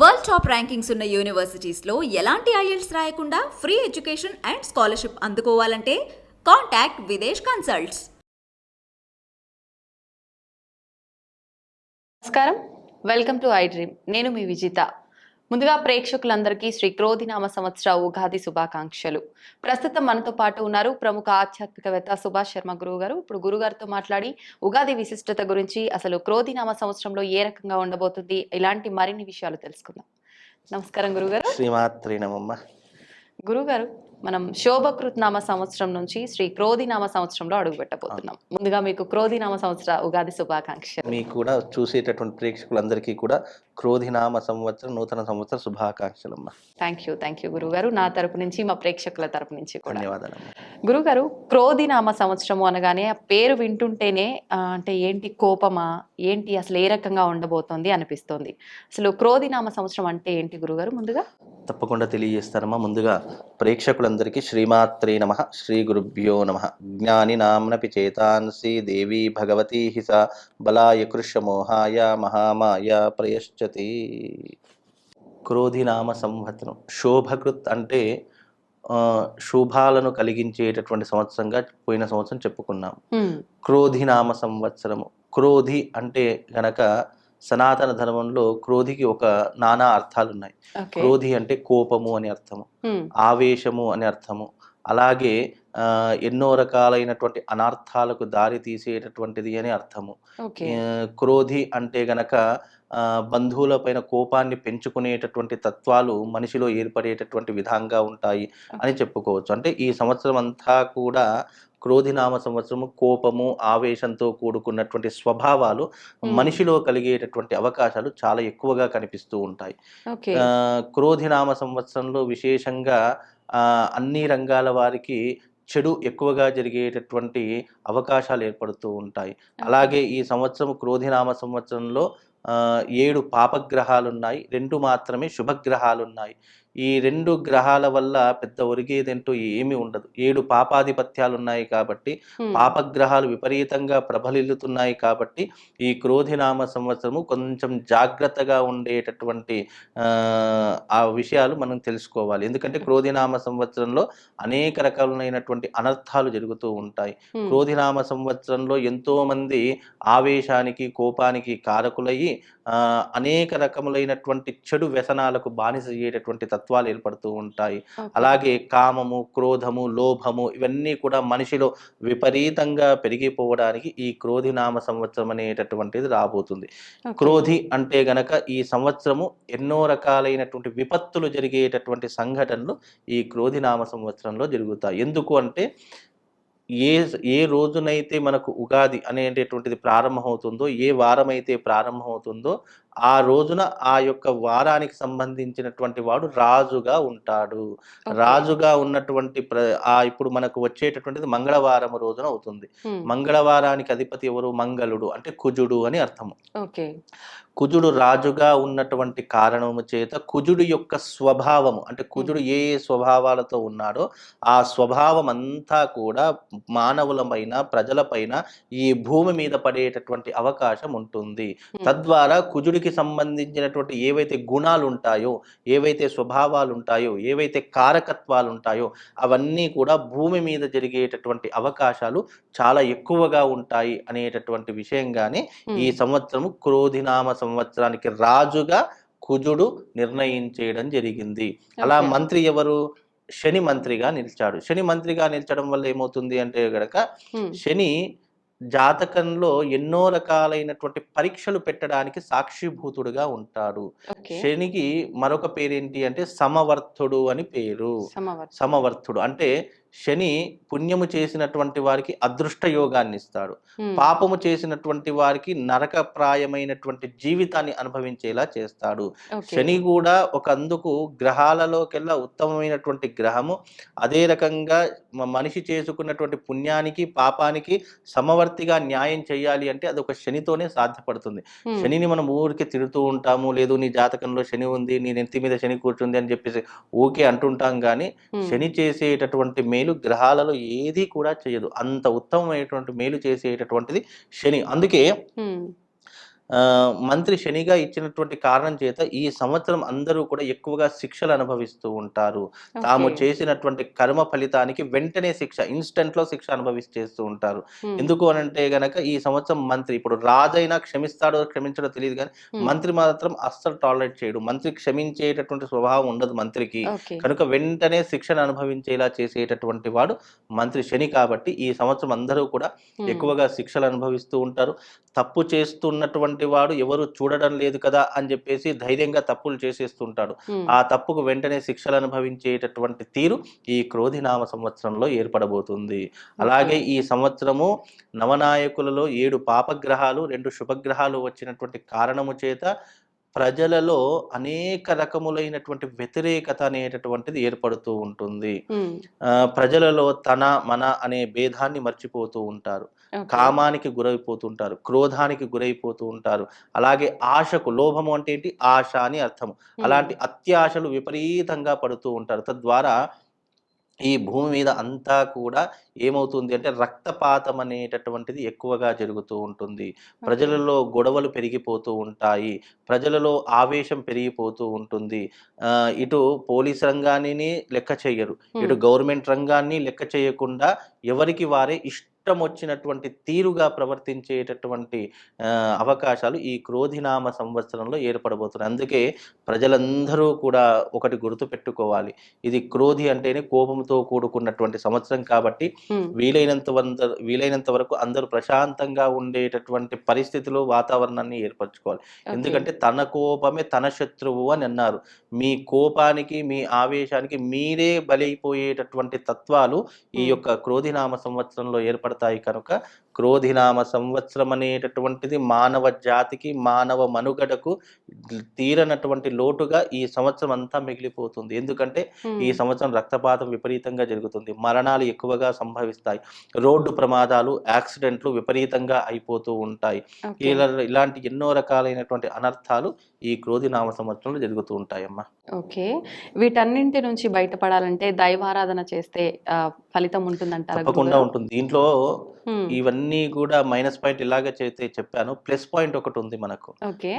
World top rankings ఉన్న యూనివర్సిటీస్లో ఎలాంటి IELTS రాయకుండా ఫ్రీ ఎడ్యుకేషన్ అండ్ స్కాలర్షిప్ అందుకోవాలంటే కాంటాక్ట్ విదేశ్ కన్సల్ట్స్. నమస్కారం. Welcome to I dream. నేను మీ విజిత. ముందుగా ప్రేక్షకులందరికీ శ్రీ క్రోధినామ సంవత్సర ఉగాది శుభాకాంక్షలు. ప్రస్తుతం మనతో పాటు ఉన్నారు ప్రముఖ ఆధ్యాత్మికవేత్త సుభాష్ శర్మ గురువు గారు. ఇప్పుడు గురుగారితో మాట్లాడి ఉగాది విశిష్టత గురించి అసలు క్రోధినామ సంవత్సరంలో ఏ రకంగా ఉండబోతుంది ఇలాంటి మరిన్ని విషయాలు తెలుసుకుందాం. నమస్కారం గురుగారు శ్రీమాత్రి నమమ్మ గురుగారు మనం శోభకృత్ నామ సంవత్సరం నుంచి శ్రీ క్రోధినామ సంవత్సరంలో అడుగు పెట్టబోతున్నాం ముందుగా మీకు క్రోధినామ సంవత్సర ఉగాది శుభాకాంక్షలు. మీకు కూడా చూసేటటువంటి ప్రేక్షకులందరికీ కూడా క్రోధినామ సంవత్సరం నూతన సంవత్సర శుభాకాంక్షలమ్మ. థ్యాంక్ యూ థ్యాంక్ యూ గురుగారు. నా తరపు నుంచి మా ప్రేక్షకుల తరపు నుంచి కూడా. ధన్యవాదాలమ్మ. గురుగారు క్రోధినామ సంవత్సరము అనగానే ఆ పేరు వింటుంటేనే అంటే ఏంటి కోపమా ఏంటి అసలు ఏ రకంగా ఉండబోతోంది అనిపిస్తోంది. అసలు క్రోధినామ సంవత్సరం అంటే ఏంటి గురుగారు ముందుగా? తప్పకుండా తెలియజేస్తానమ్మా ముందుగా ప్రేక్షకులందరికీ శ్రీమాత్రే నమ శ్రీ గురుభ్యో నమ. జ్ఞాని నామ్నపి చేతాంసి దేవి భగవతి హిస బలాయ కృష్యమోహాయ మహామాయ ప్రయశ్చతి. క్రోధినామ సంవత్సరం. శోభకృత్ అంటే శుభాలను కలిగించేటటువంటి సంవత్సరంగా పోయిన సంవత్సరం చెప్పుకున్నాం. క్రోధినామ సంవత్సరము. క్రోధి అంటే గనక సనాతన ధర్మంలో క్రోధికి ఒక నానా అర్థాలు ఉన్నాయి క్రోధి అంటే కోపము అని అర్థము. ఆవేశము అని అర్థము. అలాగే ఎన్నో రకాలైనటువంటి అనర్థాలకు దారి తీసేటటువంటిది అని అర్థము. క్రోధి అంటే గనక ఆ, బంధువులపైన కోపాన్ని పెంచుకునేటటువంటి తత్వాలు మనిషిలో ఏర్పడేటటువంటి విధంగా ఉంటాయి అని చెప్పుకోవచ్చు. అంటే ఈ సంవత్సరం అంతా కూడా క్రోధినామ సంవత్సరము కోపము ఆవేశంతో కూడుకున్నటువంటి స్వభావాలు. మనిషిలో కలిగేటటువంటి అవకాశాలు చాలా ఎక్కువగా కనిపిస్తూ ఉంటాయి. క్రోధినామ సంవత్సరంలో విశేషంగా అన్ని రంగాల వారికి చెడు ఎక్కువగా జరిగేటటువంటి అవకాశాలు ఏర్పడుతూ ఉంటాయి. అలాగే ఈ సంవత్సరం క్రోధినామ సంవత్సరంలో ఏడు పాపగ్రహాలు ఉన్నాయి రెండు మాత్రమే శుభగ్రహాలు ఉన్నాయి ఈ రెండు గ్రహాల వల్ల పెద్ద ఒరిగేదంటూ ఏమీ ఉండదు. ఏడు పాపాధిపత్యాలు ఉన్నాయి కాబట్టి పాపగ్రహాలు విపరీతంగా ప్రబలిల్లుతున్నాయి కాబట్టి ఈ క్రోధినామ సంవత్సరము కొంచెం జాగ్రత్తగా ఉండేటటువంటి ఆ, విషయాలు మనం తెలుసుకోవాలి. ఎందుకంటే క్రోధినామ సంవత్సరంలో అనేక రకాలైనటువంటి అనర్థాలు జరుగుతూ ఉంటాయి. క్రోధినామ సంవత్సరంలో ఎంతో మంది ఆవేశానికి కోపానికి కారకులయ్యి అనేక రకములైనటువంటి చెడు వ్యసనాలకు బానిస అయ్యేటటువంటి తత్వాలు ఏర్పడుతూ ఉంటాయి. అలాగే కామము క్రోధము లోభము ఇవన్నీ కూడా మనిషిలో విపరీతంగా పెరిగిపోవడానికి ఈ క్రోధినామ సంవత్సరం అనేటటువంటిది రాబోతుంది. క్రోధి అంటే గనక ఈ సంవత్సరము ఎన్నో రకాలైనటువంటి విపత్తులు జరిగేటటువంటి సంఘటనలు ఈ క్రోధినామ సంవత్సరంలో జరుగుతాయి ఎందుకు అంటే ఏ ఏ రోజునైతే మనకు ఉగాది అనేటటువంటిది ప్రారంభమవుతుందో ఏ వారం అయితే ప్రారంభమవుతుందో ఆ రోజున ఆ యొక్క వారానికి సంబంధించినటువంటి వాడు రాజుగా ఉంటాడు. రాజుగా ఉన్నటువంటి ఆ ఇప్పుడు మనకు వచ్చేటటువంటిది మంగళవారం రోజున అవుతుంది. మంగళవారానికి అధిపతి ఎవరు? మంగళుడు అంటే కుజుడు అని అర్థము. కుజుడు రాజుగా ఉన్నటువంటి కారణము చేత కుజుడు యొక్క స్వభావము అంటే కుజుడు ఏ ఏ స్వభావాలతో ఉన్నాడో ఆ స్వభావం అంతా కూడా మానవులపైన ప్రజలపైన ఈ భూమి మీద పడేటటువంటి అవకాశం ఉంటుంది. తద్వారా కుజుడికి సంబంధించినటువంటి ఏవైతే గుణాలు ఉంటాయో ఏవైతే స్వభావాలు ఉంటాయో ఏవైతే కారకత్వాలు ఉంటాయో అవన్నీ కూడా భూమి మీద జరిగేటటువంటి అవకాశాలు చాలా ఎక్కువగా ఉంటాయి అనేటటువంటి విషయంగానే ఈ సంవత్సరము క్రోధినామ సంవత్సరానికి రాజుగా కుజుడు నిర్ణయించేయడం జరిగింది. అలా. మంత్రి ఎవరు? శని మంత్రిగా నిలిచాడు. శని మంత్రిగా నిలిచడం వల్ల ఏమవుతుంది అంటే గనక శని జాతకంలో ఎన్నో రకాలైనటువంటి పరీక్షలు పెట్టడానికి సాక్షిభూతుడుగా ఉంటాడు. శనికి మరొక పేరేంటి అంటే సమవర్తుడు అని పేరు. సమవర్తం సమవర్తుడు. అంటే శని పుణ్యము చేసినటువంటి వారికి అదృష్ట యోగాన్ని ఇస్తాడు పాపము చేసినటువంటి వారికి నరకప్రాయమైనటువంటి జీవితాన్ని అనుభవించేలా చేస్తాడు. శని కూడా ఒక అందుకు గ్రహాలలోకెల్లా ఉత్తమమైనటువంటి గ్రహము. అదే రకంగా మనిషి చేసుకున్నటువంటి పుణ్యానికి పాపానికి సమవర్తిగా న్యాయం చేయాలి అంటే అది ఒక శనితోనే సాధ్యపడుతుంది. శనిని మనం ఊరికే తిడుతూ ఉంటాము. లేదు నీ జాతకంలో శని ఉంది నీ నెత్తి మీద శని కూర్చుంది అని చెప్పేసి ఊకే అంటుంటాం కానీ శని చేసేటటువంటి మేలు గ్రహాలలో ఏది కూడా చేయదు. అంత ఉత్తమమైనటువంటి మేలు చేసేటటువంటిది శని. అందుకే మంత్రి శనిగా ఇచ్చినటువంటి కారణం చేత ఈ సంవత్సరం అందరూ కూడా ఎక్కువగా శిక్షలు అనుభవిస్తూ ఉంటారు తాము. చేసినటువంటి కర్మ ఫలితానికి వెంటనే శిక్ష ఇన్స్టెంట్లో శిక్ష అనుభవిస్తూ ఉంటారు Hmm. ఎందుకు అని అంటే గనక ఈ సంవత్సరం మంత్రి ఇప్పుడు రాజైనా క్షమిస్తాడో క్షమించడో తెలియదు కానీ. మంత్రి మాత్రం అస్సలు టాలరేట్ చేయడు మంత్రి క్షమించేటటువంటి స్వభావం ఉండదు మంత్రికి కనుక వెంటనే శిక్షణ అనుభవించేలా చేసేటటువంటి వాడు మంత్రి శని కాబట్టి ఈ సంవత్సరం అందరూ కూడా. ఎక్కువగా శిక్షలు అనుభవిస్తూ ఉంటారు తప్పు చేస్తున్నటువంటి వాడు ఎవరు చూడడం లేదు కదా అని చెప్పేసి ధైర్యంగా తప్పులు చేసేస్తుంటాడు. ఆ తప్పుకు వెంటనే శిక్షలు అనుభవించేటటువంటి తీరు ఈ క్రోధినామ సంవత్సరంలో ఏర్పడబోతుంది. అలాగే ఈ సంవత్సరము నవనాయకులలో ఏడు పాపగ్రహాలు రెండు శుభగ్రహాలు వచ్చినటువంటి కారణము చేత ప్రజలలో అనేక రకములైనటువంటి వ్యతిరేకత అనేటటువంటిది ఏర్పడుతూ ఉంటుంది. ఆ, ప్రజలలో తన మన అనే భేదాన్ని మర్చిపోతూ ఉంటారు. కామానికి గురైపోతుంటారు. క్రోధానికి గురైపోతూ ఉంటారు. అలాగే ఆశకు లోభము అంటే ఏంటి? ఆశ అని అర్థము. Hmm. అలాంటి అత్యాశలు విపరీతంగా పడుతూ ఉంటారు. తద్వారా ఈ భూమి మీద అంతా కూడా ఏమవుతుంది అంటే రక్తపాతం అనేటటువంటిది ఎక్కువగా జరుగుతూ ఉంటుంది. ప్రజలలో గొడవలు పెరిగిపోతూ ఉంటాయి. ప్రజలలో ఆవేశం పెరిగిపోతూ ఉంటుంది. ఇటు పోలీస్ రంగాన్ని లెక్క చేయరు. ఇటు గవర్నమెంట్ రంగాన్ని లెక్క చేయకుండా ఎవరికి వారే ఇష్టం వచ్చినటువంటి తీరుగా ప్రవర్తించేటటువంటి అవకాశాలు ఈ క్రోధినామ సంవత్సరంలో ఏర్పడబోతున్నాయి అందుకే ప్రజలందరూ కూడా ఒకటి గుర్తు పెట్టుకోవాలి ఇది క్రోధి అంటేనే కోపంతో కూడుకున్నటువంటి సంవత్సరం కాబట్టి. వీలైనంత వీలైనంత వరకు అందరూ ప్రశాంతంగా ఉండేటటువంటి పరిస్థితిలో వాతావరణాన్ని ఏర్పరచుకోవాలి. ఎందుకంటే తన కోపమే తన శత్రువు అని అన్నారు మీ కోపానికి మీ ఆవేశానికి మీరే బలైపోయేటటువంటి తత్వాలు ఈ. యొక్క క్రోధినామ సంవత్సరంలో ఏర్పడతాయి కనుక క్రోధినామ సంవత్సరం అనేటటువంటిది మానవ జాతికి మానవ మనుగడకు తీరనటువంటి లోటుగా ఈ సంవత్సరం అంతా మిగిలిపోతుంది. ఎందుకంటే. ఈ సంవత్సరం రక్తపాతం విపరీతంగా జరుగుతుంది. మరణాలు ఎక్కువగా సంభవిస్తాయి. రోడ్డు ప్రమాదాలు యాక్సిడెంట్లు విపరీతంగా అయిపోతూ ఉంటాయి. ఇలాంటి ఎన్నో రకాలైనటువంటి అనర్థాలు ఈ క్రోధి నామ సంవత్సరంలో జరుగుతూ ఉంటాయమ్మా. ఓకే. వీటన్నింటి నుంచి బయటపడాలంటే దైవారాధన చేస్తే ఫలితం ఉంటుందంటారా తప్పకుండా? ఉంటుంది. దీంట్లో. ఇవన్నీ కూడా మైనస్ పాయింట్ ఇలాగ చేస్తే చెప్పాను. ప్లస్ పాయింట్ ఒకటి ఉంది మనకు.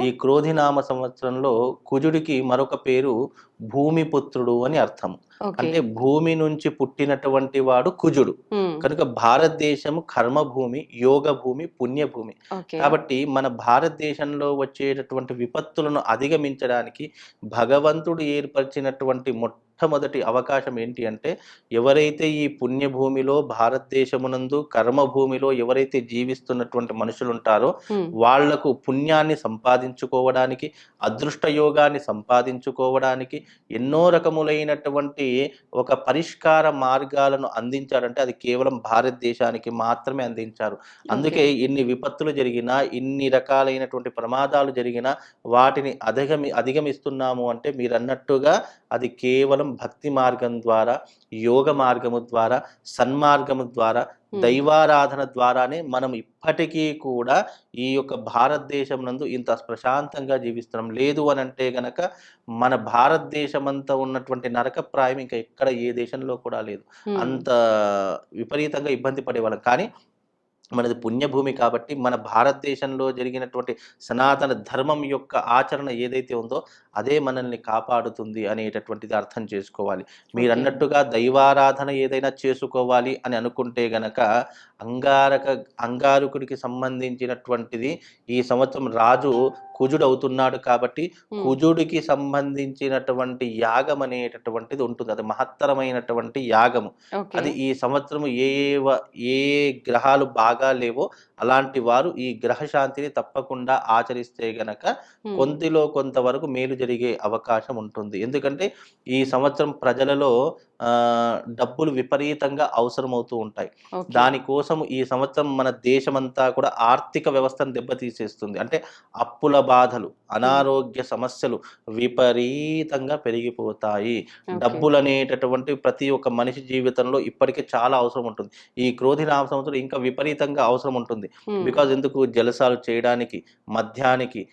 ఈ క్రోధినామ సంవత్సరంలో కుజుడికి మరొక పేరు భూమిపుత్రుడు అని అర్థం. అంటే భూమి నుంచి పుట్టినటువంటి వాడు కుజుడు. Hmm. కనుక భారతదేశం కర్మభూమి యోగ భూమి పుణ్యభూమి కాబట్టి మన భారతదేశంలో వచ్చేటటువంటి విపత్తులను అధిగమించడానికి భగవంతుడు ఏర్పరిచినటువంటి మొట్టమొదటి అవకాశం ఏంటి అంటే ఎవరైతే ఈ పుణ్యభూమిలో భారతదేశమునందు కర్మభూమిలో ఎవరైతే జీవిస్తున్నటువంటి మనుషులు ఉంటారో. వాళ్ళకు పుణ్యాన్ని సంపాదించుకోవడానికి అదృష్ట యోగాన్ని సంపాదించుకోవడానికి ఎన్నో రకములైనటువంటి ఒక పరిష్కార మార్గాలను అందించారంటే అది కేవలం భారతదేశానికి మాత్రమే అందించారు అందుకే ఇన్ని విపత్తులు జరిగినా ఇన్ని రకాలైనటువంటి ప్రమాదాలు జరిగినా వాటిని అధిగమి అధిగమిస్తున్నాము అంటే మీరు అన్నట్టుగా అది కేవలం భక్తి మార్గం ద్వారా యోగ మార్గము ద్వారా సన్మార్గము ద్వారా. దైవారాధన ద్వారానే మనం ఇప్పటికీ కూడా ఈ యొక్క భారతదేశం నందు ఇంత ప్రశాంతంగా జీవిస్తున్నాం లేదు అని అంటే గనక మన భారతదేశం అంతా ఉన్నటువంటి నరకప్రాయం ఇంకా ఎక్కడ ఏ దేశంలో కూడా లేదు. అంత విపరీతంగా ఇబ్బంది పడేవాళ్ళం కానీ మనది పుణ్యభూమి కాబట్టి మన భారతదేశంలో జరిగినటువంటి సనాతన ధర్మం యొక్క ఆచరణ ఏదైతే ఉందో అదే మనల్ని కాపాడుతుంది అనేటటువంటిది అర్థం చేసుకోవాలి మీరు. అన్నట్టుగా దైవారాధన ఏదైనా చేసుకోవాలి అని అనుకుంటే గనక అంగారక అంగారకుడికి సంబంధించినటువంటిది ఈ సంవత్సరం రాజు కుజుడు అవుతున్నాడు కాబట్టి. కుజుడికి సంబంధించినటువంటి యాగం అనేటటువంటిది ఉంటుంది అది మహత్తరమైనటువంటి యాగము అది ఈ సంవత్సరం ఏ ఏ గ్రహాలు బాగా లేవో అలాంటి వారు ఈ గ్రహ శాంతిని తప్పకుండా ఆచరిస్తే గనక. కొంతలో కొంతవరకు మేలు జరిగే అవకాశం ఉంటుంది. ఎందుకంటే ఈ సంవత్సరం ప్రజలలో డబ్బులు విపరీతంగా అవసరమవుతూ ఉంటాయి. దానికోసం ఈ సంవత్సరం మన దేశమంతా కూడా ఆర్థిక వ్యవస్థను దెబ్బతీసేస్తుంది. అంటే అప్పుల బాధలు అనారోగ్య సమస్యలు విపరీతంగా పెరిగిపోతాయి. డబ్బులు అనేటటువంటి ప్రతి ఒక్క మనిషి జీవితంలో ఇప్పటికే చాలా అవసరం ఉంటుంది. ఈ క్రోధి నామ సంవత్సరం ఇంకా విపరీతంగా అవసరం ఉంటుంది. బికాజ్ ఎందుకు? జలసాలు చేయడానికి మద్యానికి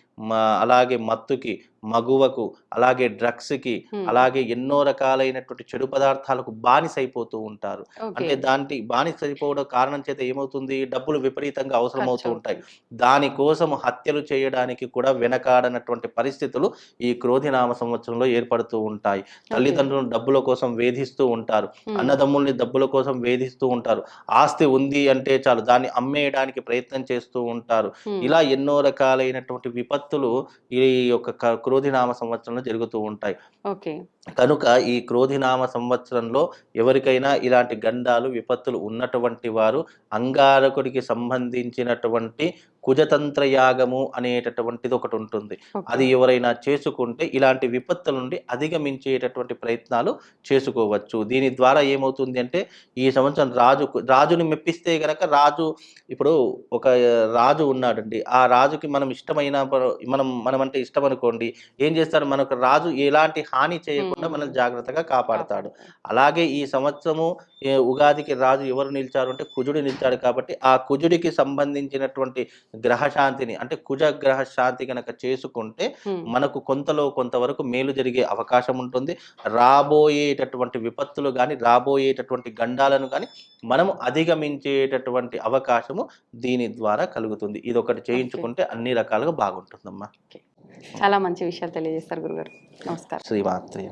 అలాగే మత్తుకి మగువకు అలాగే డ్రగ్స్కి. అలాగే ఎన్నో రకాలైనటువంటి చెడు పదార్థాలకు బానిసైపోతూ ఉంటారు. ఓకే. అంటే దాంట్లో బానిస అయిపోవడం కారణం చేత ఏమవుతుంది? డబ్బులు విపరీతంగా అవసరం అవుతూ ఉంటాయి. దానికోసం హత్యలు చేయడానికి కూడా వెనకాడనటువంటి పరిస్థితులు ఈ క్రోధినామ సంవత్సరంలో ఏర్పడుతూ ఉంటాయి. తల్లిదండ్రులను డబ్బుల కోసం వేధిస్తూ ఉంటారు. అన్నదమ్ముల్ని డబ్బుల కోసం వేధిస్తూ ఉంటారు. ఆస్తి ఉంది అంటే చాలు దాన్ని అమ్మేయడానికి ప్రయత్నం చేస్తూ ఉంటారు. ఇలా ఎన్నో రకాలైనటువంటి విపత్తులు ఈ యొక్క క్రోధినామ సంవత్సరంలో జరుగుతూ ఉంటాయి. ఓకే. కనుక ఈ క్రోధినామ సంవత్సరంలో ఎవరికైనా ఇలాంటి గండాలు విపత్తులు ఉన్నటువంటి వారు అంగారకుడికి సంబంధించినటువంటి కుజతంత్ర యాగము అనేటటువంటిది ఒకటి ఉంటుంది. అది ఎవరైనా చేసుకుంటే ఇలాంటి విపత్తుల నుండి అధిగమించేటటువంటి ప్రయత్నాలు చేసుకోవచ్చు. దీని ద్వారా ఏమవుతుంది అంటే ఈ సంవత్సరం రాజు రాజుని మెప్పిస్తే గనక రాజు ఇప్పుడు ఒక రాజు ఉన్నాడండి. ఆ రాజుకి మనం ఇష్టమైన మనం మనం అంటే ఇష్టం అనుకోండి ఏం చేస్తాడు? మనకు రాజు ఎలాంటి హాని చేయకుండా మనం జాగ్రత్తగా కాపాడతాడు. అలాగే ఈ సంవత్సరము ఉగాదికి రాజు ఎవరు నిలిచారు అంటే కుజుడు నిలిచాడు కాబట్టి ఆ కుజుడికి సంబంధించినటువంటి గ్రహ శాంతిని అంటే కుజ గ్రహ శాంతి కనుక చేసుకుంటే. మనకు కొంతలో కొంతవరకు మేలు జరిగే అవకాశం ఉంటుంది. రాబోయేటటువంటి విపత్తులు కానీ రాబోయేటటువంటి గండాలను కానీ మనము అధిగమించేటటువంటి అవకాశము దీని ద్వారా కలుగుతుంది. ఇది ఒకటి చేయించుకుంటే అన్ని రకాలుగా బాగుంటుందమ్మా. చాలా మంచి విషయాలు తెలియజేస్తారు గురుగారు. నమస్కారం. శ్రీమాత్రి